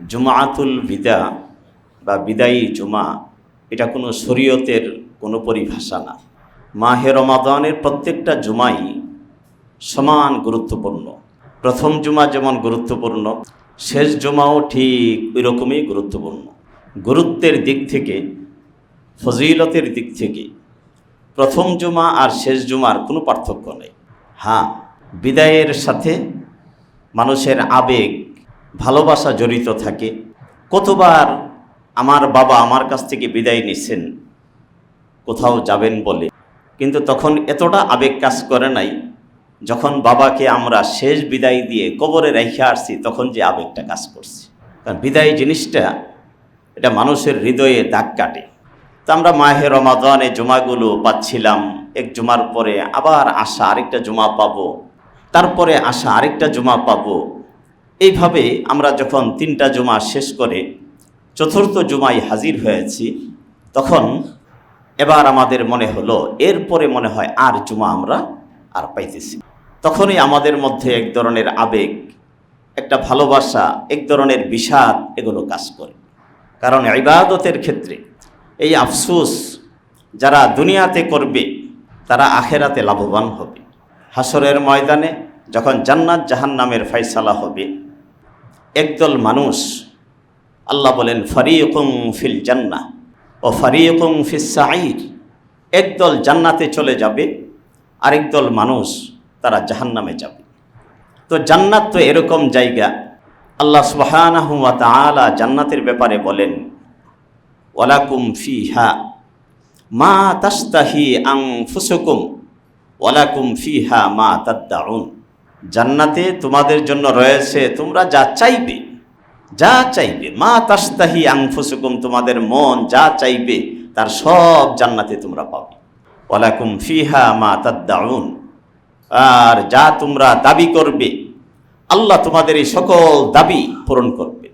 জুমাতুল বিদা বা বিদায়ী জুমা, এটা কোনো শরীয়তের কোনো পরিভাষা না। মাহে রমাদানের প্রত্যেকটা জুমাই সমান গুরুত্বপূর্ণ। প্রথম জুমা যেমন গুরুত্বপূর্ণ, শেষ জুমাও ঠিক ওই রকমই গুরুত্বপূর্ণ। গুরুত্বের দিক থেকে, ফজিলতের দিক থেকে প্রথম জুমা আর শেষ জুমার কোনো পার্থক্য নেই। হ্যাঁ বিদায়ের সাথে মানুষের আবেগ ভালোবাসা জড়িত থাকে। কতবার আমার বাবা আমার কাছ থেকে বিদায় নিছেন, কোথাও যাবেন বলে। কিন্তু তখন এতটা আবেগ কাজ করে নাই, যখন বাবাকে আমরা শেষ বিদায় দিয়ে কবরে রেখে আসছি, তখন যে আবেগটা কাজ করছে। কারণ বিদায় জিনিসটা, এটা মানুষের হৃদয়ে দাগ কাটে। তো আমরা মাহে রমাদানে জুমাগুলো পাচ্ছিলাম, এক জুমার পরে আবার আসা আরেকটা জুমা পাবো, তারপরে আসা আরেকটা জুমা পাবো। এইভাবে আমরা যখন তিনটা জুমা শেষ করে চতুর্থ জুমায় হাজির হয়েছি, তখন এবার আমাদের মনে হলো, এরপরে মনে হয় আর জুমা আমরা আর পাইতেছি তখনই আমাদের মধ্যে এক ধরনের আবেগ, একটা ভালোবাসা, এক ধরনের বিষাদ এগুলো কাজ করে। কারণ ইবাদতের ক্ষেত্রে এই আফসোস যারা দুনিয়াতে করবে, তারা আখেরাতে লাভবান হবে। হাসরের ময়দানে যখন জান্নাত জাহান্নামের ফয়সালা হবে একদল মানুষ, আল্লাহ বলেন ফরিকুং ফিল জান্না ও ফরিকুং ফিস সাঈর। একদল জান্নাতে চলে যাবে, আরেক দল মানুষ তারা জাহান্নামে যাবে। তো জান্নাত তো এরকম জায়গা, আল্লাহ সুবহানাহু ওয়া তাআলা জান্নাতের ব্যাপারে বলেন, ওয়ালাকুম ফিহা মা তাস্তাহি আনফুসুকুম, ওয়ালাকুম ফিহা মা তাদ্দাউন। জান্নাতে তোমাদের জন্য রয়েছে, তোমরা যা চাইবে যা চাইবে। মা তাস্তাহি আনফুসুকুম, তোমাদের মন যা চাইবে, তার সব জান্নাতে তোমরা পাবে। ওয়ালাকুম ফিহা মা তাদ্দাউন। আর যা তোমরা দাবি করবে, আল্লাহ তোমাদের এই সকল দাবি পূরণ করবে।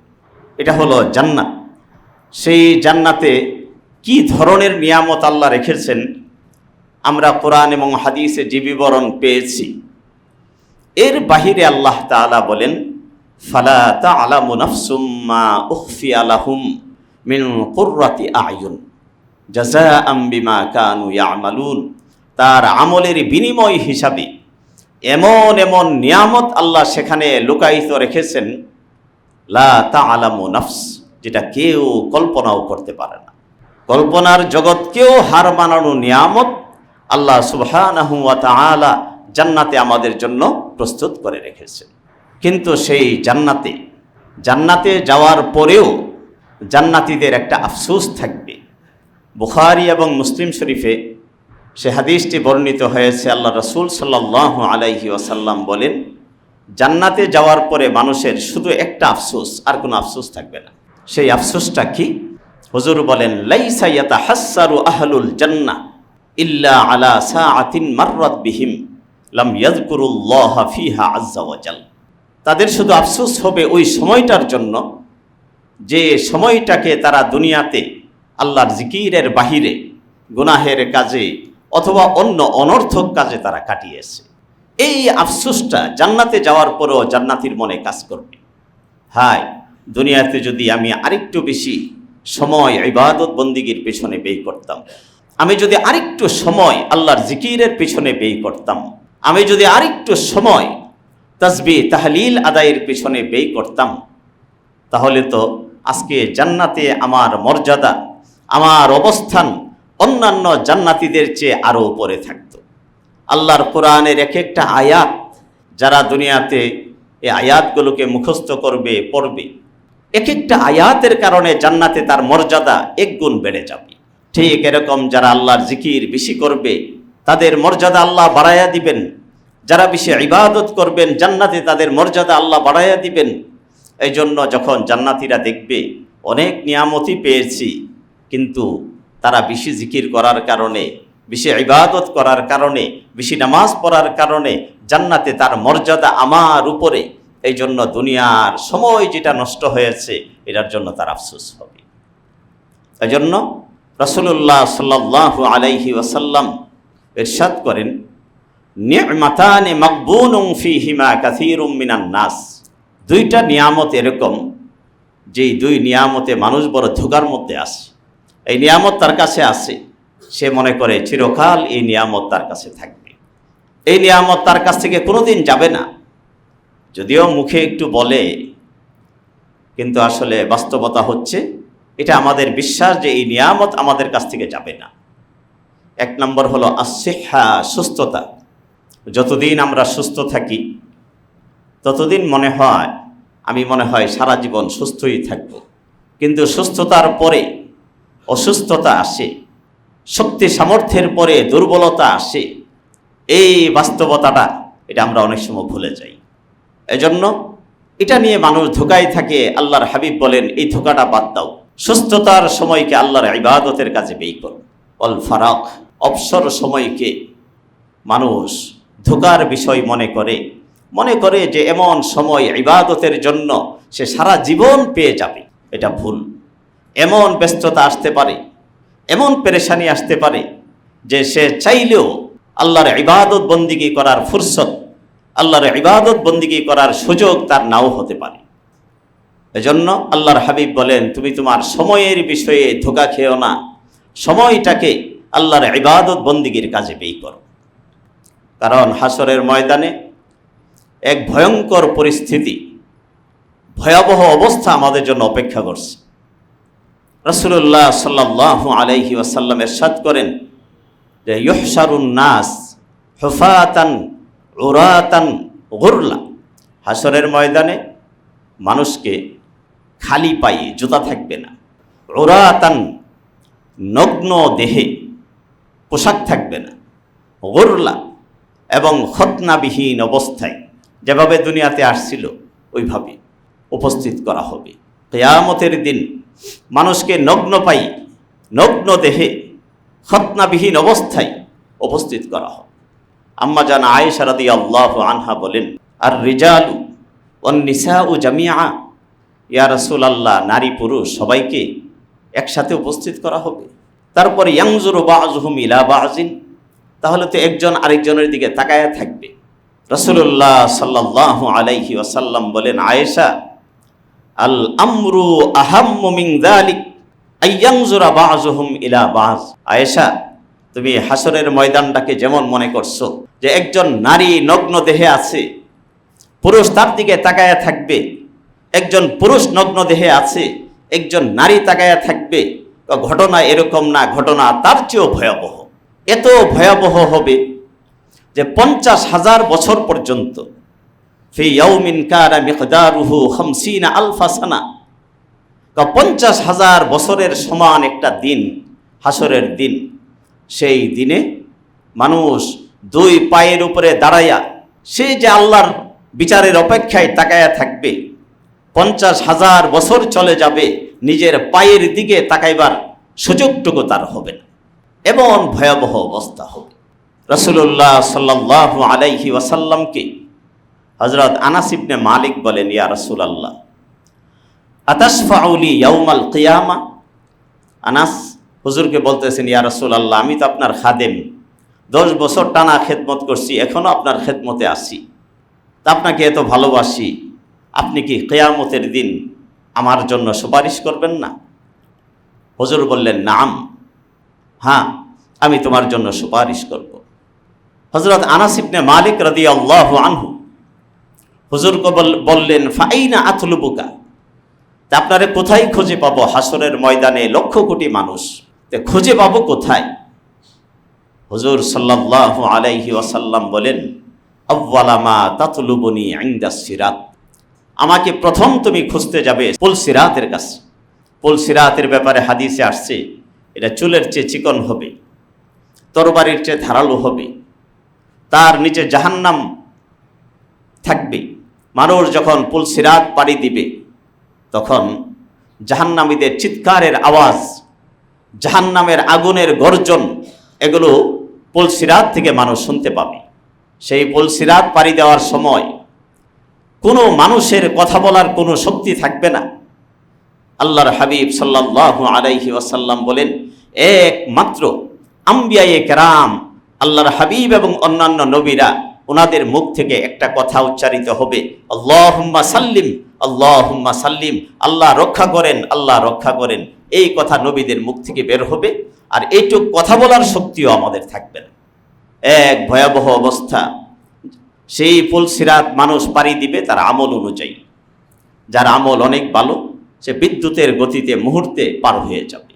এটা হলো জান্নাত। সেই জান্নাতে কি ধরনের নিয়ামত আল্লাহ রেখেছেন, আমরা কোরআন এবং হাদিসে যে বিবরণ পেয়েছি এর বাহিরে আল্লাহ তাআলা বলেন, ফালা তা'লামু নাফসুম মা উখফি আলাহুম মিন কুররাতি আয়ুন জাযাআম বিমা কানু ইয়ামালুন। তার আমলের বিনিময় হিসাবে এমন এমন নিয়ামত আল্লাহ সেখানে লুকায়িত রেখেছেন, লা তা'লামু নাফস যেটা কেউ কল্পনাও করতে পারে না। কল্পনার জগৎকেও হার মানানো নিয়ামত আল্লাহ তাআলা জান্নাতে আমাদের জন্য প্রস্তুত করে রেখেছেন কিন্তু সেই জান্নাতে জান্নাতে যাওয়ার পরেও জান্নাতীদের একটা আফসোস থাকবে। বুখারি এবং মুসলিম শরীফে সে হাদিসটি বর্ণিত হয়েছে আল্লাহ রসুল সাল্লাহ আলাইহি ওয়াসাল্লাম বলেন, জান্নাতে যাওয়ার পরে মানুষের শুধু একটা আফসোস, আর কোনো আফসোস থাকবে না। সেই আফসোসটা কি? হুজুর বলেন, লাইসা ইয়াতাহাসসারু আহলুল জান্নাহ ইল্লা আলা সাআতিন মাররাত বিহিম। লাম ইয়াযকুরুল্লাহ ফিহা আজ্জা ওয়া জাল তাদের শুধু আফসোস হবে ওই সময়টার জন্য যে সময়টাকে তারা দুনিয়াতে আল্লাহর জিকিরের বাহিরে, গুনাহের কাজে অথবা অন্য অনর্থক কাজে তারা কাটিয়েছে। এই আফসোসটা জান্নাতে যাওয়ার পরেও জান্নাতির মনে কাজ করবে। হায় দুনিয়াতে যদি আমি আরেকটু বেশি সময় ইবাদত বন্দিগির পেছনে ব্যয় করতাম, আমি যদি আরেকটু সময় আল্লাহর জিকিরের পেছনে ব্যয় করতাম আমি যদি আরেকটু সময় তসবি তাহলিল আদায়ের পিছনে ব্যয় করতাম, তাহলে তো আজকে জান্নাতে আমার মর্যাদা, আমার অবস্থান অন্যান্য জান্নাতিদের চেয়ে আরও উপরে থাকত। আল্লাহর কোরআনের এক একটা আয়াত যারা দুনিয়াতে এই আয়াতগুলোকে মুখস্থ করবে, পড়বে এক একটা আয়াতের কারণে জান্নাতে তার মর্যাদা এক গুণ বেড়ে যাবে। ঠিক এরকম যারা আল্লাহর জিকির বেশি করবে তাদের মর্যাদা আল্লাহ বাড়াইয়া দিবেন। যারা বেশি ইবাদত করবেন, জান্নাতে তাদের মর্যাদা আল্লাহ বাড়াইয়া দিবেন। এই জন্য যখন জান্নাতিরা দেখবে, অনেক নিয়ামতই পেয়েছি। কিন্তু তারা বেশি জিকির করার কারণে, বেশি ইবাদত করার কারণে, বেশি নামাজ পড়ার কারণে জান্নাতে তার মর্যাদা আমার উপরে। এই জন্য দুনিয়ার সময় যেটা নষ্ট হয়েছে, এটার জন্য তার আফসোস হবে। এই জন্য রসুল্লাহ সাল্লাহ আলাইহি ওয়াসাল্লাম ইরশাদ করেন, নিয়মাতানে মকবুন ফিহিমা কাসিরুম মিনান নাস। দুইটা নিয়ামত এরকম, যেই দুই নিয়ামতে মানুষ বড় ধোকার মধ্যে আসে। এই নিয়ামত তার কাছে আসে, সে মনে করে চিরকাল এই নিয়ামত তার কাছে থাকবে। এই নিয়ামত তার কাছ থেকে কোনোদিন যাবে না। যদিও মুখে একটু বলে, কিন্তু আসলে বাস্তবতা হচ্ছে, এটা আমাদের বিশ্বাস যে এই নিয়ামত আমাদের কাছ থেকে যাবে না। এক নম্বর হলো আসেহা সুস্থতা। যতদিন আমরা সুস্থ থাকি, ততদিন মনে হয়, আমি মনে হয় সারা জীবন সুস্থই থাকব। কিন্তু সুস্থতার পরে অসুস্থতা আসে, শক্তি সামর্থ্যের পরে দুর্বলতা আসে, এই বাস্তবতাটা এটা আমরা অনেক সময় ভুলে যাই। এজন্য এটা নিয়ে মানুষ ধোকায় থাকে, আল্লাহর হাবিব বলেন, এই ধোকাটা বাদ দাও। সুস্থতার সময়কে আল্লাহর ইবাদতের কাজে ব্যয় করো। অল ফারাক, অবসর সময়কে মানুষ ধোকার বিষয় মনে করে। মনে করে যে এমন সময় ইবাদতের জন্য সে সারা জীবন পেয়ে যাবে। এটা ভুল। এমন ব্যস্ততা আসতে পারে, এমন পেরেশানি আসতে পারে যে সে চাইলেও আল্লাহর ইবাদত বন্দিগি করার ফুরসত, আল্লাহর ইবাদত বন্দিগি করার সুযোগ তার নাও হতে পারে। এজন্য আল্লাহর হাবিব বলেন, তুমি তোমার সময়ের বিষয়ে ধোকা খেও না। সময়টাকে আল্লাহর ইবাদত বন্দিগির কাজে ব্যয় করো। কারণ হাসরের ময়দানে এক ভয়ঙ্কর পরিস্থিতি, ভয়াবহ অবস্থা আমাদের জন্য অপেক্ষা করছে। রসুল্লাহ সাল্লাহ আলাইহি ওয়াসাল্লাম এরশাদ করেন যে ইহসারুন নাস হুফাতান উরাতান গুরলা। হাসরের ময়দানে মানুষকে খালি পায়ে জুতা থাকবে না। ওরাতান নগ্ন দেহে পোশাক থাকবে না। গরলা এবং খতনাবিহীন অবস্থায় যেভাবে দুনিয়াতে আসছিল, ওইভাবে উপস্থিত করা হবে। কেয়ামতের দিন মানুষকে নগ্ন পাই নগ্ন দেহে খতনাবিহীন অবস্থায় উপস্থিত করা হবে। আম্মা জান আয়েশা রাদি আল্লাহ আনহা বলেন আর রিজালু অন্নিসা ও জামিয়া ইয়া রসুল আল্লাহ নারী পুরুষ সবাইকে একসাথে উপস্থিত করা হবে। তারপর ইয়াংজুর বাজহুম ইলা বাজিন। তাহলে তো একজন আরেকজনের দিকে তাকায়া থাকবে। রসুল্লাহ সাল্লাহ আলাইহি ওয়াসাল্লাম বলেন, আয়েশা, আল আমরু আহাম্মু যালিক আইয়াংজুরা বাজহুম ইলা বাজ। আয়েশা, তুমি হাসরের ময়দানটাকে যেমন মনে করছ যে একজন নারী নগ্ন দেহে আছে, পুরুষ তার দিকে তাকায়া থাকবে। একজন পুরুষ নগ্ন দেহে আছে একজন নারী তাকায়া থাকবে ঘটনা এরকম না, ঘটনা তার চেয়েও ভয়াবহ। এত ভয়াবহ হবে যে পঞ্চাশ হাজার বছর পর্যন্ত ফি ইয়াউমিন কারা মিকদারুহু খামসিনা আলফা সানা। পঞ্চাশ হাজার বছরের সমান একটা দিন, হাসরের দিন, সেই দিনে মানুষ দুই পায়ের উপরে দাঁড়াইয়া, সে যে আল্লাহর বিচারের অপেক্ষায় তাকায়া থাকবে পঞ্চাশ হাজার বছর চলে যাবে, নিজের পায়ের দিকে তাকাইবার সুযোগটুকু তার হবে না। এমন ভয়াবহ অবস্থা হবে। রসুল্লাহ সাল্লাহ আলাইহি ওয়াসাল্লামকে হজরত আনাসিবনে মালিক বলেন, ইয়া রসুল আল্লাহ আতাসফাউলি ইয়াউমাল কিয়ামা? আনাস হুজুরকে বলতেছেন, ইয়া রসুল আল্লাহ আমি তো আপনার খাদেম। দশ বছর টানা খেদমত করছি এখনও আপনার খেদমতে আসি তা আপনাকে এত ভালোবাসি। আপনি কি কেয়ামতের দিন আমার জন্য সুপারিশ করবেন না? হজুর বললেন, নাম। হ্যাঁ আমি তোমার জন্য সুপারিশ করব। হজরত আনাসিবনে মালিক রদি আল্লাহ আনহু হুজুরকে বললেন, ফাইনা আতলুবুকা? তা আপনারে কোথায় খুঁজে পাবো? হাসরের ময়দানে লক্ষ কোটি মানুষ। তে খুঁজে পাবো কোথায়? হুজুর সাল্লাহ আলাইহি ওয়াসাল্লাম বলেন আব্বালামা তাতলুবনি আইন্দা সিরাত। আমাকে প্রথম তুমি খুঁজতে যাবে পুল সিরাতের কাছে। পুল সিরাতের ব্যাপারে হাদিসে আসছে, এটা চুলের চেয়ে চিকন হবে, তরবারির চেয়ে ধারালো হবে, তার নিচে জাহান্নাম থাকবে। মানুষ যখন পুল সিরাত পাড়ি দিবে, তখন জাহান্নামীদের চিৎকারের আওয়াজ, জাহান্নামের আগুনের গর্জন, এগুলো পুলসিরাত থেকে মানুষ শুনতে পাবে। সেই পুলসিরাত পাড়ি দেওয়ার সময় কোনো মানুষের কথা বলার কোনো শক্তি থাকবে না। আল্লাহর হাবিব সাল্লাহ আলাইহি ওয়াসাল্লাম বলেন, একমাত্র আম্বিয়ায়ে কেরাম, আল্লাহর হাবিব এবং অন্যান্য নবীরা ওনাদের মুখ থেকে একটা কথা উচ্চারিত হবে। আল্লাহুম্মা সাল্লিম আল্লাহুম্মা সাল্লিম, আল্লাহ রক্ষা করেন, আল্লাহ রক্ষা করেন। এই কথা নবীদের মুখ থেকে বের হবে, আর এইটুক কথা বলার শক্তিও আমাদের থাকবে না। এক ভয়াবহ অবস্থা। সেই পুল সিরাত মানুষ পাড়ি দিবে তার আমল অনুযায়ী। যার আমল অনেক ভালো, সে বিদ্যুতের গতিতে মুহূর্তে পার হয়ে যাবে।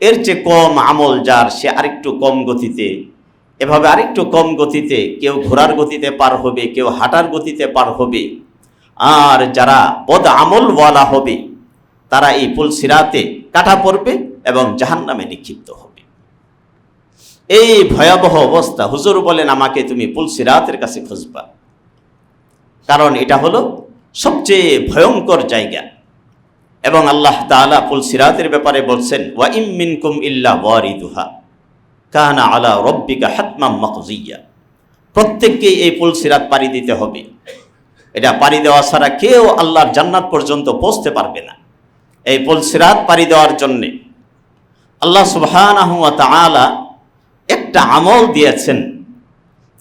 এর চেয়ে কম আমল যার, সে আরেকটু কম গতিতে, এভাবে আরেকটু কম গতিতে কেউ ঘোড়ার গতিতে পার হবে, কেউ হাঁটার গতিতে পার হবে। আর যারা বদ আমলওয়ালা হবে, তারা এই পুল সিরাতে কাটা পড়বে এবং জাহান্নামে নিক্ষিপ্ত হবে। এই ভয়াবহ অবস্থা হুজুর বলেন, আমাকে তুমি পুল সিরাতের কাছে খুঁজবা। কারণ এটা হলো সবচেয়ে ভয়ঙ্কর জায়গা। এবং আল্লাহ তাআলা পুল সিরাতের ব্যাপারে বলছেন, ওয়া ইম মিনকুম ইল্লা ওয়ারিদুহা, কানা আলা রব্বিকা হাতমাম মাকজিয়া প্রত্যেককেই এই পুল সিরাত পাড়ি দিতে হবে। এটা পাড়ি দেওয়া ছাড়া কেউ আল্লাহর জান্নাত পর্যন্ত পৌঁছতে পারবে না। এই পুল সিরাত পাড়ি দেওয়ার জন্যে আল্লাহ সুবহানাহু ওয়া তাআলা একটা আমল দিয়েছেন।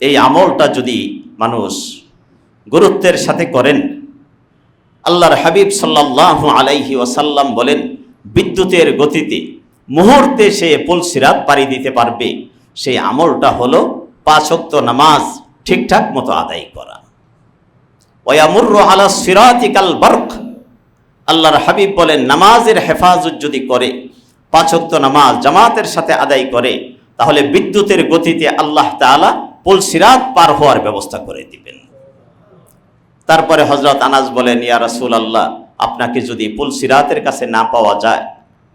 এই আমলটা যদি মানুষ গুরুত্বের সাথে করেন, আল্লাহর হাবিব সাল্লাহ আলাইহি ওয়াসাল্লাম বলেন, বিদ্যুতের গতিতে মুহূর্তে সে পুল সিরাত পাড়ি দিতে পারবে। সেই আমলটা হলো পাঁচক্ত নামাজ ঠিকঠাক মতো আদায় করা। ওয়ামুর আলা সিরাতিকাল বরক। আল্লাহর হাবিব বলেন, নামাজের হেফাজত যদি করে পাঁচক্ত নামাজ জামাতের সাথে আদায় করে তাহলে বিদ্যুতের গতিতে আল্লাহ তাআলা পুল সিরাত পার হওয়ার ব্যবস্থা করে দিবেন। তারপরে হজরত আনাজ বলেন, ইয়া রাসূল আল্লাহ আপনাকে যদি পুল সিরাতের কাছে না পাওয়া যায়,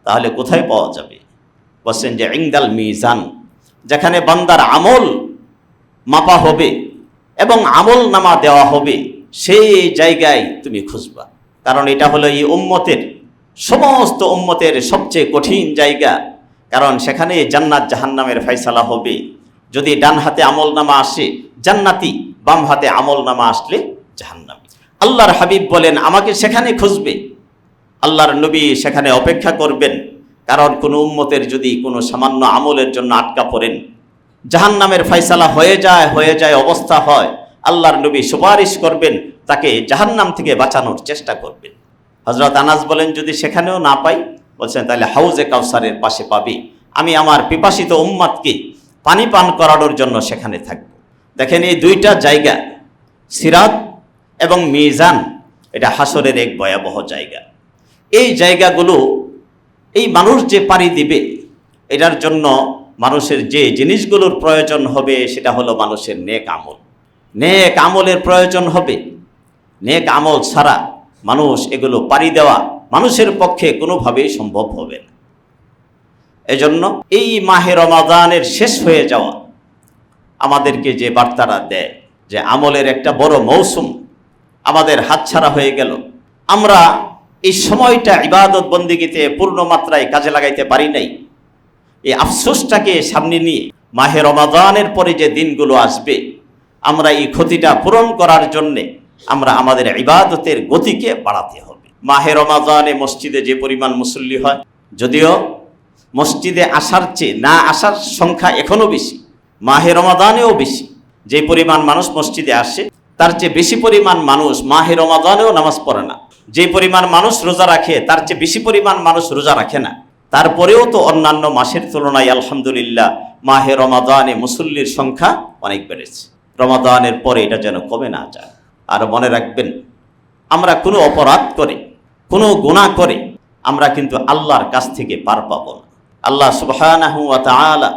তাহলে কোথায় পাওয়া যাবে? বলছেন যে ইংদাল মিজান, যেখানে বান্দার আমল মাপা হবে এবং আমল নামা দেওয়া হবে, সেই জায়গায় তুমি খুঁজবা। কারণ এটা হলো এই উম্মতের, সমস্ত উম্মতের সবচেয়ে কঠিন জায়গা। কারণ সেখানে জান্নাত জাহান্নামের ফয়সালা হবে। যদি ডান হাতে আমল নামা আসে, জান্নাতি বাম হাতে আমল নামা আসলে জাহান্নামি। আল্লাহর হাবিব বলেন, আমাকে সেখানে খুঁজবে। আল্লাহর নবী সেখানে অপেক্ষা করবেন, কারণ কোনো উম্মতের যদি কোনো সামান্য আমলের জন্য আটকা পড়েন, জাহান্নামের ফয়সালা হয়ে যায় হয়ে যায়, অবস্থা হয়। আল্লাহর নবী সুপারিশ করবেন, তাকে জাহান্নাম থেকে বাঁচানোর চেষ্টা করবেন। হজরত আনাজ বলেন, যদি সেখানেও না পাই বলছেন তাহলে হাউজে কাউসারের পাশে পাবি। আমি আমার পিপাসিত উম্মাদকে পানি পান করানোর জন্য সেখানে থাকব। দেখেন, এই দুইটা জায়গা, সিরাত এবং মিজান, এটা হাসরের এক ভয়াবহ জায়গা। এই জায়গাগুলো, এই মানুষ যে পাড়ি দিবে, এটার জন্য মানুষের যে জিনিসগুলোর প্রয়োজন হবে, সেটা হলো মানুষের নেক আমল। নেক আমলের প্রয়োজন হবে। নেক আমল ছাড়া মানুষ এগুলো পাড়ি দেওয়া মানুষের পক্ষে কোনোভাবেই সম্ভব হবে না। এজন্য এই মাহে রমাদানের শেষ হয়ে যাওয়া আমাদেরকে যে বার্তাটা দেয় যে আমলের একটা বড় মৌসুম আমাদের হাতছাড়া হয়ে গেল। আমরা এই সময়টা ইবাদত বন্দিগিতে পূর্ণ মাত্রায় কাজে লাগাইতে পারি নাই। এই আফসোসটাকে সামনে নিয়ে মাহে রমাদানের পরে যে দিনগুলো আসবে, আমরা এই ক্ষতিটা পূরণ করার জন্যে আমরা আমাদের ইবাদতের গতিকে বাড়াতে হবে। মাহে রমাদানে মসজিদে যে পরিমাণ মুসল্লি হয়, যদিও মসজিদে আসার চেয়ে না আসার সংখ্যা এখনও বেশি, মাহে রমাদানেও বেশি। যে পরিমাণ মানুষ মসজিদে আসে, তার চেয়ে বেশি পরিমাণ মানুষ মাহে রমাদানেও নামাজ পড়ে না। যে পরিমাণ মানুষ রোজা রাখে, তার চেয়ে বেশি পরিমাণ মানুষ রোজা রাখে না। তারপরেও তো অন্যান্য মাসের তুলনায় আলহামদুলিল্লাহ মাহে রমাদানে মুসল্লির সংখ্যা অনেক বেড়েছে। রমাদানের পরে এটা যেন কমে না যায়। আর মনে রাখবেন, আমরা কোনো অপরাধ করে, কোনো গুণা করে, আমরা কিন্তু আল্লাহর কাছ থেকে পার পাব না। আল্লাহ তাআলা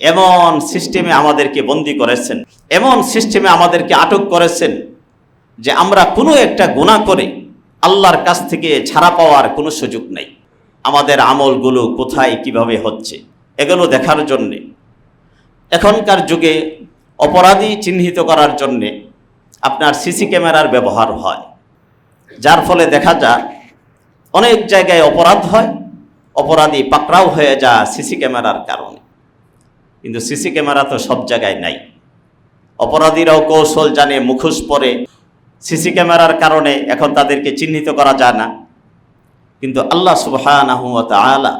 এমন সিস্টেমে আমাদেরকে বন্দি করেছেন, এমন সিস্টেমে আমাদেরকে আটক করেছেন যে আমরা কোনো একটা গুণা করে আল্লাহর কাছ থেকে ছাড়া পাওয়ার কোনো সুযোগ নেই। আমাদের আমলগুলো কোথায়, কীভাবে হচ্ছে, এগুলো দেখার জন্যে, এখনকার যুগে অপরাধী চিহ্নিত করার জন্যে আপনার সিসি ক্যামেরার ব্যবহার হয়। যার ফলে দেখা যায়, অনেক জায়গায় অপরাধ হয়, অপরাধী পাকড়াও হয়ে যায় সিসি ক্যামেরার কারণে। কিন্তু সিসি ক্যামেরা তো সব জায়গায় নাই। অপরাধীরাও কৌশল জানে, মুখোশ পরে। সিসি ক্যামেরার কারণে এখন তাদেরকে চিহ্নিত করা যায় না। কিন্তু আল্লাহ সুবহানাহু ওয়া তাআলা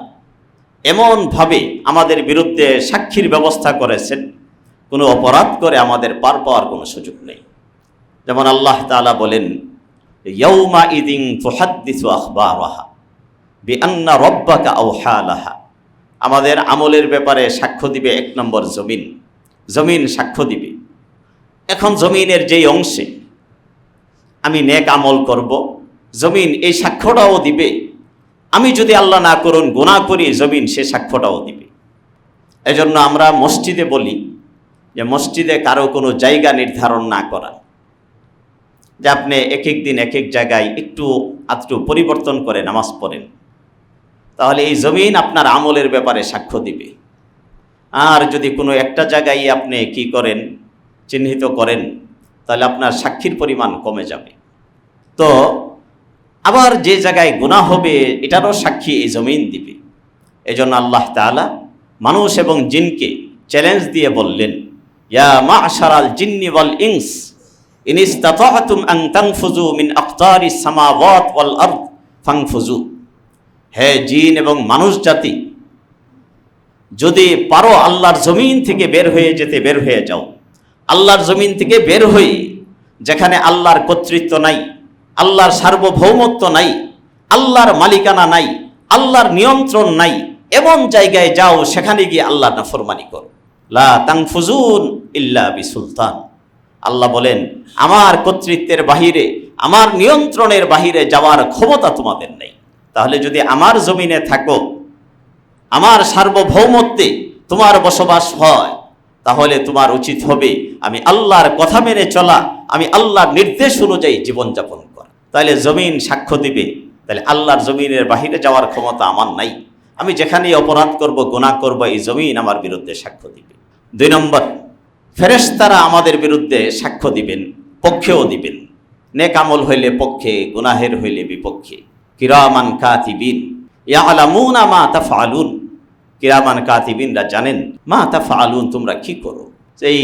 এমনভাবে আমাদের বিরুদ্ধে সাক্ষীর ব্যবস্থা করেছেন। কোনো অপরাধ করে আমাদের পার পাওয়ার কোনো সুযোগ নেই। যেমন আল্লাহ তাআলা বলেন ইয়ৌমা ইদিং তুহাদ্দিসু রব্বাকা আমাদের আমলের ব্যাপারে সাক্ষ্য দিবে এক নম্বর জমিন। জমিন সাক্ষ্য দিবে। এখন জমিনের যেই অংশে আমি নেক আমল করব, জমিন এই সাক্ষ্যটাও দিবে। আমি যদি আল্লাহ না করুন, গুনাহ করি, জমিন সে সাক্ষ্যটাও দিবে। এজন্য আমরা মসজিদে বলি যে, মসজিদে কারও কোনো জায়গা নির্ধারণ না করা। যে আপনি এক এক দিন এক এক জায়গায় একটু আধটু পরিবর্তন করে নামাজ পড়েন। তাহলে এই জমিন আপনার আমলের ব্যাপারে সাক্ষ্য দিবে। আর যদি কোনো একটা জায়গায় আপনি কি করেন, চিহ্নিত করেন, তাহলে আপনার সাক্ষীর পরিমাণ কমে যাবে। তো আবার যে জায়গায় গুনাহ হবে, এটারও সাক্ষী এই জমিন দিবে। এজন্য আল্লাহ তাআলা মানুষ এবং জিনকে চ্যালেঞ্জ দিয়ে বললেন, ইয়া মা'শারাল জিন্নি ওয়াল ইনস। ইন ইসতাতা'তুম আন তানফুযু মিন আকতারিস সামাওয়াত ওয়াল আরদ ফানফুযু হে জিন এবং মানুষ জাতি, যদি পারো আল্লাহর জমিন থেকে বের হয়ে যেতে বের হয়ে যাও। আল্লাহর জমিন থেকে বের হয়ে যেখানে আল্লাহর কর্তৃত্ব নাই, আল্লাহর সার্বভৌমত্ব নাই, আল্লাহর মালিকানা নাই, আল্লাহর নিয়ন্ত্রণ নাই, এমন জায়গায় যাও, সেখানে গিয়ে আল্লাহ নাফরমানি করো। লা তাংফুজুন ইল্লা বিসুলতান। আল্লাহ বলেন, আমার কর্তৃত্বের বাহিরে, আমার নিয়ন্ত্রণের বাহিরে যাওয়ার ক্ষমতা তোমাদের নেই। তাহলে যদি আমার জমিনে থাকো, আমার সার্বভৌমত্বে তোমার বসবাস হয়, তাহলে তোমার উচিত হবে, আমি আল্লাহর কথা মেনে চলা, আমি আল্লাহর নির্দেশ অনুযায়ী জীবনযাপন করা। তাহলে জমিন সাক্ষ্য দিবে, তাহলে আল্লাহর জমিনের বাহিরে যাওয়ার ক্ষমতা আমার নাই। আমি যেখানেই অপরাধ করব, গুনাহ করব, এই জমিন আমার বিরুদ্ধে সাক্ষ্য দিবে। দুই নম্বর ফেরেশতারা আমাদের বিরুদ্ধে সাক্ষ্য দিবেন, পক্ষেও দিবেন। নেক আমল হইলে পক্ষে, গুনাহের হইলে বিপক্ষে। কিরামান কাতিবিন, ইয়ালামুনা মা তাফআলুন। কিরামান কাতিবিনরা জানেন, মা তাফআলুন, তোমরা কি করো? সেই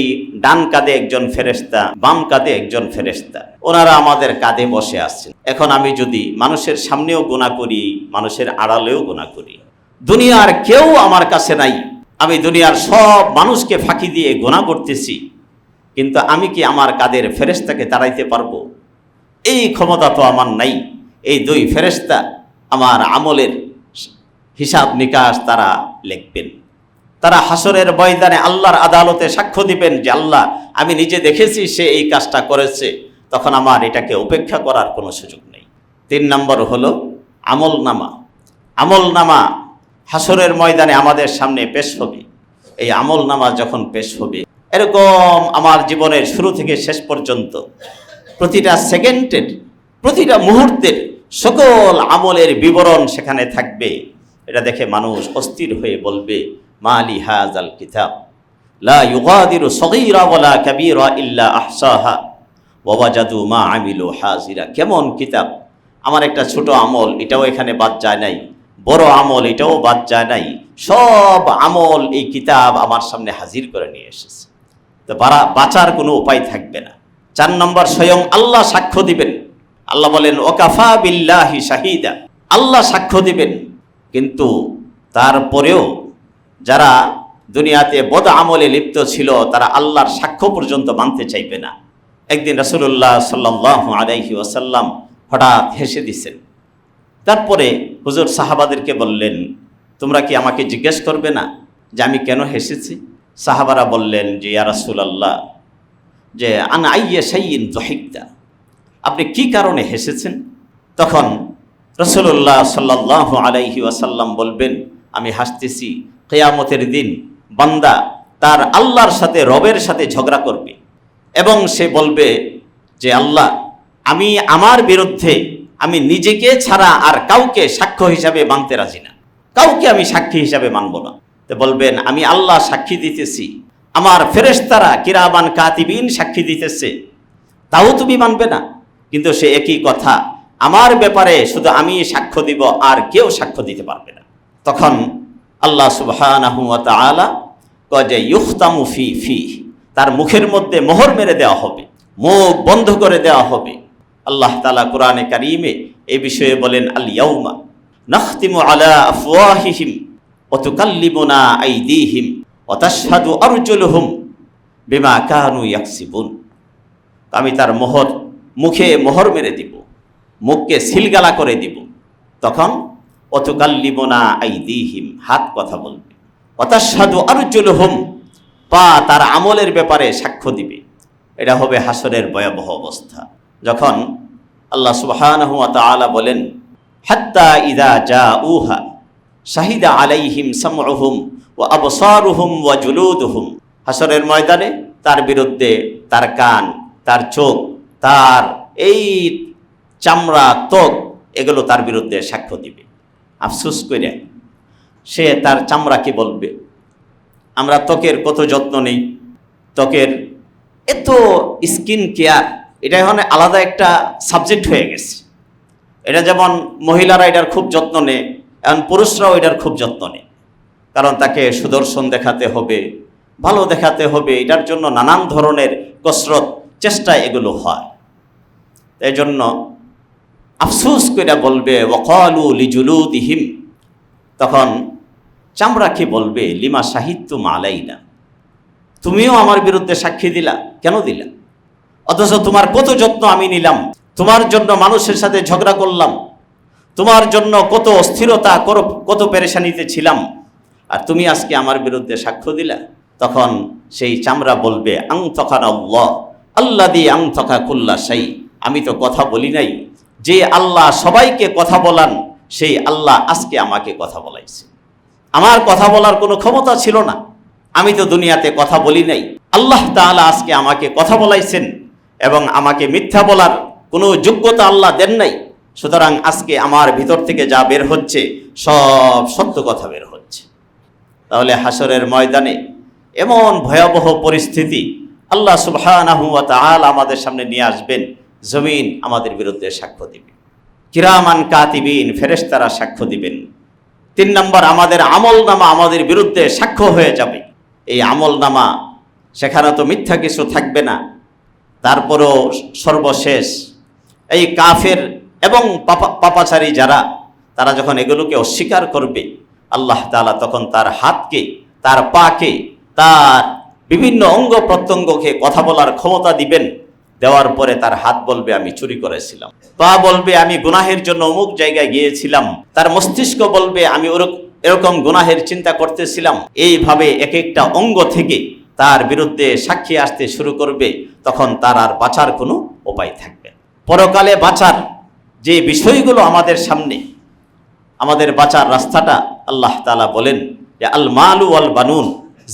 ডান কাঁধে একজন ফেরেশতা, বাম কাঁধে একজন ফেরেশতা। ওনারা আমাদের কাঁধে বসে আসছেন এখন আমি যদি মানুষের সামনেও গোনা করি, মানুষের আড়ালেও গোনা করি, দুনিয়ার কেউ আমার কাছে নাই। আমি দুনিয়ার সব মানুষকে ফাঁকি দিয়ে গোনা করতেছি, কিন্তু আমি কি আমার কাদের ফেরেশতাকে তাড়াইতে পারব? এই ক্ষমতা তো আমার নাই। এই দুই ফেরেশতা আমার আমলের হিসাব নিকাশ তারা লিখবেন। তারা হাসরের ময়দানে আল্লাহর আদালতে সাক্ষ্য দিবেন যে আল্লাহ, আমি নিজে দেখেছি সে এই কাজটা করেছে। তখন আমার এটাকে উপেক্ষা করার কোনো সুযোগ নেই। তিন নম্বর হলো আমল নামা আমল নামা হাসরের ময়দানে আমাদের সামনে পেশ হবে। এই আমল নামা যখন পেশ হবে, এরকম আমার জীবনের শুরু থেকে শেষ পর্যন্ত প্রতিটা সেকেন্ডের, প্রতিটা মুহূর্তের সকল আমলের বিবরণ সেখানে থাকবে। এটা দেখে মানুষ অস্থির হয়ে বলবে, মালি হাজ আল কিতাব। লা ইউগাদিরু সগীরা ওয়ালা কাবীরা ইল্লা আহসাহা। ওয়াজাদু মা আমিলু হাজিরা। কেমন কিতাব? আমার একটা ছোট আমল, এটাও এখানে বাদ যায় নাই। বড় আমল এটাও বাদ যায় নাই। সব আমল এই কিতাব আমার সামনে হাজির করে নিয়ে এসেছে। তো বাঁচার কোনো উপায় থাকবে না। চার নম্বর, স্বয়ং আল্লাহ সাক্ষ্য দিবেন। আল্লাহ বলেন, ওকাফা বিল্লাহি শাহিদা। আল্লাহ সাক্ষ্য দিবেন। কিন্তু তারপরেও যারা দুনিয়াতে বদ আমলে লিপ্ত ছিল, তারা আল্লাহর সাক্ষ্য পর্যন্ত মানতে চাইবে না। একদিন রসুল্লাহ সাল্লাহ আলাইহি ওয়াসাল্লাম হঠাৎ হেসে দিছেন তারপরে হুজুর সাহাবাদেরকে বললেন, তোমরা কি আমাকে জিজ্ঞেস করবে না যে আমি কেন হেসেছি? সাহাবারা বললেন, যে ইয়া রাসূলুল্লাহ, যে আন আইয়ে সাইন জহিকদা আপনি কি কারণে হেসেছেন? তখন রসুল্লাহ সাল্লাহ আলাইহি ওয়াসাল্লাম বলবেন, আমি হাসতেছি, কেয়ামতের দিন বান্দা তার আল্লাহর সাথে, রবের সাথে ঝগড়া করবে এবং সে বলবে যে, আল্লাহ, আমি আমার বিরুদ্ধে আমি নিজেকে ছাড়া আর কাউকে সাক্ষ্য হিসাবে মানতে রাজি না। কাউকে আমি সাক্ষী হিসাবে মানব না। তো বলবেন, আমি আল্লাহ সাক্ষী দিতেছি। আমার ফেরেশতারা কিরাবান কাতিবিন সাক্ষী দিতেছে। তাও তুমি মানবে না। কিন্তু সে একই কথা, আমার ব্যাপারে শুধু আমি সাক্ষ্য দিব আর কেউ সাক্ষ্য দিতে পারবে না। তখন আল্লাহ কয় যে ইউখতামু ফি ফি তার মুখের মধ্যে মোহর মেরে দেওয়া হবে। মুখ বন্ধ করে দেওয়া হবে। আল্লাহ তালা কোরআনে কারিমে এ বিষয়ে বলেন আল ইয়াউমা নাখতিমু আলা আফওয়াহিহিম ওয়া তুকাল্লিমুনা আইদিহিম তাশহাদু আরজুলুহুম বিমা কাহানু ইয়াকসিবুন। আমি তার মোহর মুখে মোহর মেরে দিব, মুখকে সিলগালা করে দিব। তখন অতকাল্লিমনা আইদিহিম হাত কথা বলবে। অতাসাদু আরুজুল হোম পা তার আমলের ব্যাপারে সাক্ষ্য দিবে। এটা হবে হাসরের ভয়াবহ অবস্থা। যখন আল্লাহ সুবহানাহু তাআলা বলেন, হাত্তা ইদা জা উহা শাহিদা আলাইহিম সামউহুম ওয়া আবসারুহুম ওয়া জুলুদুহুম। হাসরের ময়দানে তার বিরুদ্ধে তার কান, তার চোখ, তার এই চামড়া, ত্বক, এগুলো তার বিরুদ্ধে সাক্ষ্য দিবে। আফসুস করে সে তার চামড়া কি বলবে? আমরা ত্বকের কত যত্ন নেই? ত্বকের এত স্কিন কেয়ার এটা এখন আলাদা একটা সাবজেক্ট হয়ে গেছে। এটা যেমন মহিলারা এটার খুব যত্ন নেয়, এখন পুরুষরাও এটার খুব যত্ন নেয়। কারণ তাকে সুদর্শন দেখাতে হবে, ভালো দেখাতে হবে, এটার জন্য নানান ধরনের কসরত চেষ্টা এগুলো হয়। এই জন্য আফসোস করে বলবে ওকলু লিজুলুদিহিম। তখন চামড়া কি বলবে, লিমা সাহিত্য মালাই না তুমিও আমার বিরুদ্ধে সাক্ষী দিলা? কেন দিলা? অথচ তোমার কত যত্ন আমি নিলাম। তোমার জন্য মানুষের সাথে ঝগড়া করলাম। তোমার জন্য কত অস্থিরতা কত পেরেশানিতে ছিলাম। আর তুমি আজকে আমার বিরুদ্ধে সাক্ষ্য দিলা, তখন সেই চামড়া বলবে আং তখন আল্লাহ আল্লাহ দি আং তকা কুল্লা সাই আমি তো কথা বলি নাই। যে আল্লাহ সবাইকে কথা বলান, সেই আল্লাহ আজকে আমাকে কথা বলাইছে। আমার কথা বলার কোনো ক্ষমতা ছিল না। আমি তো দুনিয়াতে কথা বলি নাই। আল্লাহ তাআলা আজকে আমাকে কথা বলাইছেন। এবং আমাকে মিথ্যা বলার কোনো যোগ্যতা আল্লাহ দেন নাই। সুতরাং আজকে আমার ভিতর থেকে যা বের হচ্ছে, সব সত্য কথা বের হচ্ছে। তাহলে হাসরের ময়দানে এমন ভয়াবহ পরিস্থিতি আল্লাহ তাআলা আমাদের সামনে নিয়ে আসবেন, জমিন আমাদের বিরুদ্ধে সাক্ষ্য দিবে। কিরামান কাতিবিন, ফেরেশতারা সাক্ষ্য দিবেন। তিন নম্বর, আমাদের আমল নামা আমাদের বিরুদ্ধে সাক্ষ্য হয়ে যাবে। এই আমল নামা সেখানে তো মিথ্যা কিছু থাকবে না। তারপরও সর্বশেষ এই কাফের এবং পাপা, পাপাচারী যারা, তারা যখন এগুলোকে অস্বীকার করবে, আল্লাহ তালা তখন তার হাতকে, তার পাকে, তার বিভিন্ন অঙ্গ প্রত্যঙ্গকে কথা বলার ক্ষমতা দিবেন। দেওয়ার পরে তার হাত বলবে, আমি চুরি করেছিলাম। পা বলবে, আমি গুনাহের জন্য অমুক জায়গায় গিয়েছিলাম। তার মস্তিষ্ক বলবে, আমি ওরক- এরকম গুনাহের চিন্তা করতেছিলাম। এইভাবে এক একটা অঙ্গ থেকে তার বিরুদ্ধে সাক্ষী আসতে শুরু করবে, তখন তার আর বাঁচার কোনো উপায় থাকবে পরকালে বাঁচার যে বিষয়গুলো আমাদের সামনে, আমাদের বাঁচার রাস্তাটা আল্লাহ তালা বলেন যে, আল মালু আল বানুন,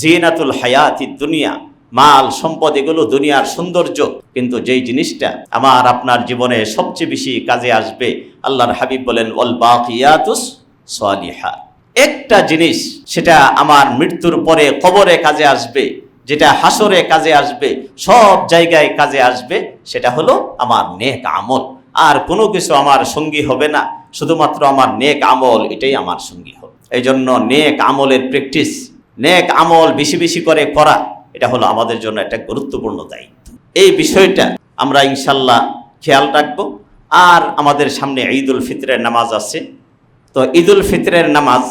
জিনাতুল হায়াতি দুনিয়া। মাল, সম্পদ, এগুলো দুনিয়ার সৌন্দর্য, কিন্তু যেই জিনিসটা আমার আপনার জীবনে সবচেয়ে বেশি কাজে আসবে, আল্লাহর হাবিব বলেন, ওয়াল বাকিয়াতুস সালিহা। একটা জিনিস, সেটা আমার মৃত্যুর পরে কবরে কাজে আসবে যেটা হাসরে কাজে আসবে, সব জায়গায় কাজে আসবে, সেটা হলো আমার নেক আমল। আর কোনো কিছু আমার সঙ্গী হবে না, শুধুমাত্র আমার নেক আমল, এটাই আমার সঙ্গী হবে। এই জন্য নেক আমলের প্র্যাকটিস নেক আমল বেশি বেশি করে করা, এটা হলো আমাদের জন্য একটা গুরুত্বপূর্ণ দায়িত্ব। এই বিষয়টা আমরা ইনশাল্লাহ খেয়াল রাখব। আর আমাদের সামনে ঈদুল ফিতরের নামাজ আছে। তো ঈদুল ফিতরের নামাজ,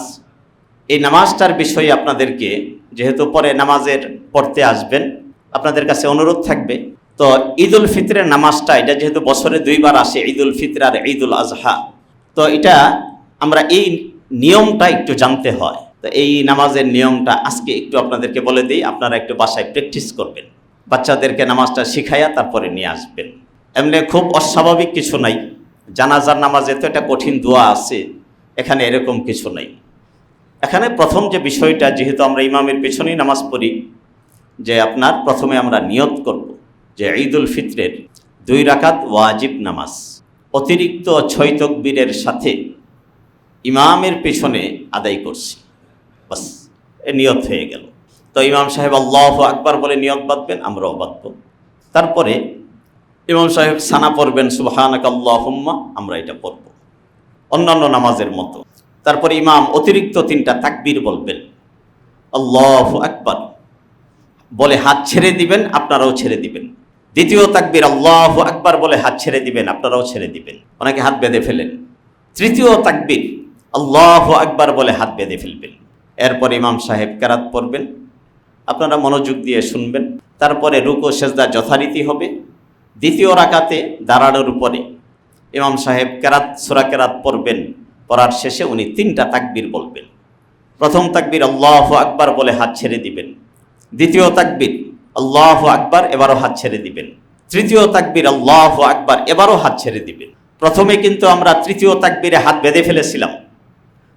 এই নামাজটার বিষয়ে আপনাদেরকে যেহেতু পরে নামাজের পড়তে আসবেন, আপনাদের কাছে অনুরোধ থাকবে। তো ঈদুল ফিতরের নামাজটা, এটা যেহেতু বছরে দুইবার আসে, ঈদুল ফিতর আর ঈদুল আজহা। তো এটা আমরা এই নিয়মটা একটু জানতে হয়। তো এই নামাজের নিয়মটা আজকে একটু আপনাদেরকে বলে দিই, আপনারা একটু বাসায় প্র্যাকটিস করবেন। বাচ্চাদেরকে নামাজটা শিখাইয়া তারপরে নিয়ে আসবেন। এমনি খুব অস্বাভাবিক কিছু নাই। জানাজার নামাজে তো একটা কঠিন দোয়া আছে, এখানে এরকম কিছু নাই। এখানে প্রথম যে বিষয়টা, যেহেতু আমরা ইমামের পেছনেই নামাজ পড়ি, যে আপনার প্রথমে আমরা নিয়ত করব যে ঈদুল ফিতরের দুই রাকাত ওয়াজিব নামাজ। অতিরিক্ত ছয় তকবীরের সাথে ইমামের পেছনে আদায় করছি। বাস, এ নিয়ত হয়ে গেল। তো ইমাম সাহেব আল্লাহ আকবার বলে নিয়ত বাঁধবেন, আমরাও বাঁধব। তারপরে ইমাম সাহেব সানা পড়বেন সুবাহানাক আল্লাহুম্মা আমরা এটা পড়ব। অন্যান্য নামাজের মতো। তারপরে ইমাম অতিরিক্ত তিনটা তাকবীর বলবেন। আল্লাহ আকবর। বলে হাত ছেড়ে দিবেন, আপনারাও ছেড়ে দিবেন। দ্বিতীয় তাকবীর আল্লাহ আকবার বলে হাত ছেড়ে দিবেন, আপনারাও ছেড়ে দিবেন। অনেকে হাত বেঁধে ফেলেন। তৃতীয় তাকবীর আল্লাহ আকবার বলে হাত বেঁধে ফেলবেন। এরপর ইমাম সাহেব কেরাত পড়বেন। আপনারা মনোযোগ দিয়ে শুনবেন। তারপরে রুকো সেজদা যথারীতি হবে। দ্বিতীয় রাকাতে দাঁড়ানোর উপরে ইমাম সাহেব কেরাত, সুরা কেরাত পড়বেন। পড়ার শেষে উনি তিনটা তাকবির বলবেন। প্রথম তাকবীর আল্লাহ আকবার বলে হাত ছেড়ে দিবেন। দ্বিতীয় তাকবীর আল্লাহ আকবার এবারও হাত ছেড়ে দিবেন। তৃতীয় তাকবীর আল্লাহ আকবার এবারও হাত ছেড়ে দিবেন। প্রথমে কিন্তু আমরা তৃতীয় তাকবীরে হাত বেঁধে ফেলেছিলাম।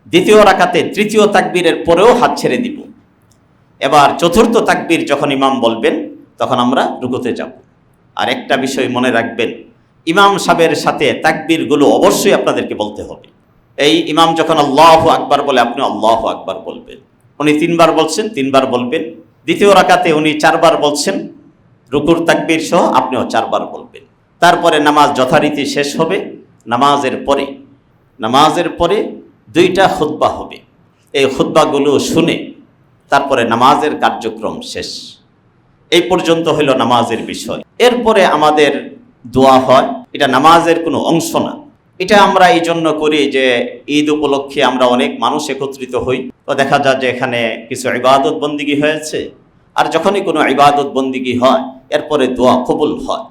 দ্বিতীয় রাকাতে তৃতীয় তাকবীরের পরেও হাত ছেড়ে দিব। এবার চতুর্থ তাকবীর যখন ইমাম বলবেন, তখন আমরা রুকুতে যাব। আর একটা বিষয় মনে রাখবেন, ইমাম সাহেবের সাথে তাকবীরগুলো অবশ্যই আপনাদেরকে বলতে হবে। এই ইমাম যখন আল্লাহ আকবার বলে, আপনি আল্লাহ আকবার বলবেন। উনি তিনবার বলছেন, তিনবার বলবেন। দ্বিতীয় রাকাতে উনি চারবার বলছেন, রুকুর তাকবীর সহ আপনিও চারবার বলবেন। তারপরে নামাজ যথারীতি শেষ হবে, নামাজের পরে নামাজের পরে দুইটা খুতবা হবে। এই খুতবাগুলো শুনে তারপরে নামাজের কার্যক্রম শেষ। এই পর্যন্ত হইল নামাজের বিষয়। এরপরে আমাদের দোয়া হয়। এটা নামাজের কোনো অংশ না। এটা আমরা এই জন্য করি যে ঈদ উপলক্ষে আমরা অনেক মানুষ একত্রিত হই। তো দেখা যায় যে এখানে কিছু ইবাদত বন্দিগি হয়েছে, আর যখনই কোনো ইবাদত বন্দিগি হয়, এরপরে দোয়া কবুল হয়।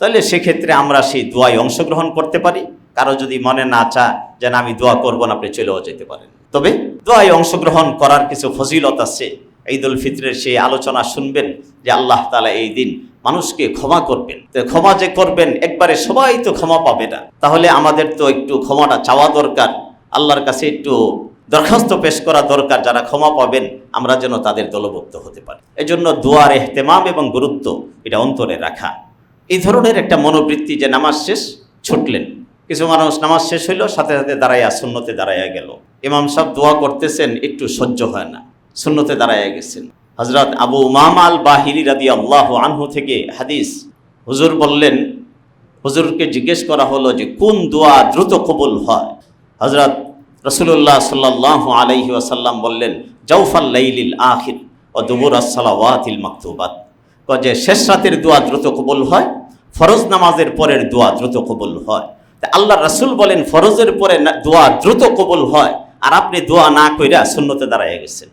তাহলে সেক্ষেত্রে আমরা সেই দোয়ায় অংশগ্রহণ করতে পারি। কারও যদি মনে না চা যেন আমি দোয়া করব না, আপনি চলেও যেতে পারেন। তবে দোয়ায় অংশগ্রহণ করার কিছু ফজিলত আছে। ঈদ উল ফিতরের সেই আলোচনা শুনবেন যে আল্লাহ তালা এই দিন মানুষকে ক্ষমা করবেন। ক্ষমা যে করবেন, একবারে সবাই তো ক্ষমা পাবে না। তাহলে আমাদের তো একটু ক্ষমাটা চাওয়া দরকার। আল্লাহর কাছে একটু দরখাস্ত পেশ করা দরকার। যারা ক্ষমা পাবেন, আমরা যেন তাদের দলভুক্ত হতে পারি। এজন্য দোয়ার এহতেমাম এবং গুরুত্ব এটা অন্তরে রাখা। এই ধরনের একটা মনোবৃত্তি যে নামাজ শেষ, ছুটলেন। কিছু মানুষ নামাজ শেষ হইল, সাথে সাথে দাঁড়াইয়া শূন্যতে দাঁড়াইয়া গেল। ইমাম সাহেব দোয়া করতেছেন, একটু সহ্য হয় না। শূন্যতে দাঁড়াইয়া গেছেন। হজরত আবু মামাল বাহিরি রাদি আল্লাহ আনহু থেকে হাদিস। হুজুর বললেন, হুজুরকে জিজ্ঞেস করা হলো যে, কোন দোয়া দ্রুত কবুল হয়? হজরত রসুল্লাহ সাল্লাহ আলাইহি আসাল্লাম বললেন জৌফাল আখির ও দুবুর আসসালাওয়াতিল মাকতুবাত। যে, শেষ রাতের দোয়া দ্রুত কবুল হয়, ফরজ নামাজের পরের দোয়া দ্রুত কবুল হয়। তা আল্লাহ রাসুল বলেন, ফরজের পরে দোয়া দ্রুত কবুল হয়, আর আপনি দোয়া না কইরা শূন্যতে দাঁড়াইয়া গেছেন।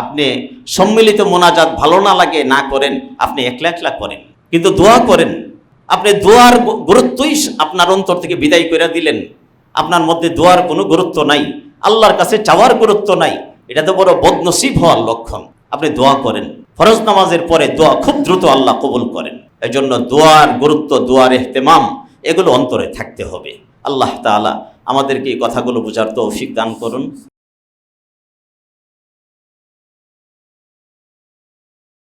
আপনি সম্মিলিত মোনাজাত ভালো না লাগে, না করেন, আপনি একলা একলা করেন। কিন্তু দোয়া করেন। আপনি দোয়ার গুরুত্বই আপনার অন্তর থেকে বিদায় করে দিলেন। আপনার মধ্যে দোয়ার কোনো গুরুত্ব নাই। আল্লাহর কাছে চাওয়ার গুরুত্ব নাই। এটা তো বড় বদনসিব হওয়ার লক্ষণ। আপনি দোয়া করেন। ফরজ নামাজের পরে দোয়া খুব দ্রুত আল্লাহ কবুল করেন। এজন্য দোয়ার গুরুত্ব, দোয়ার এহতেমাম, এগুলো অন্তরে থাকতে হবে। আল্লাহ তাআলা আমাদেরকে এই কথাগুলো বোঝার তৌফিক দান করুন।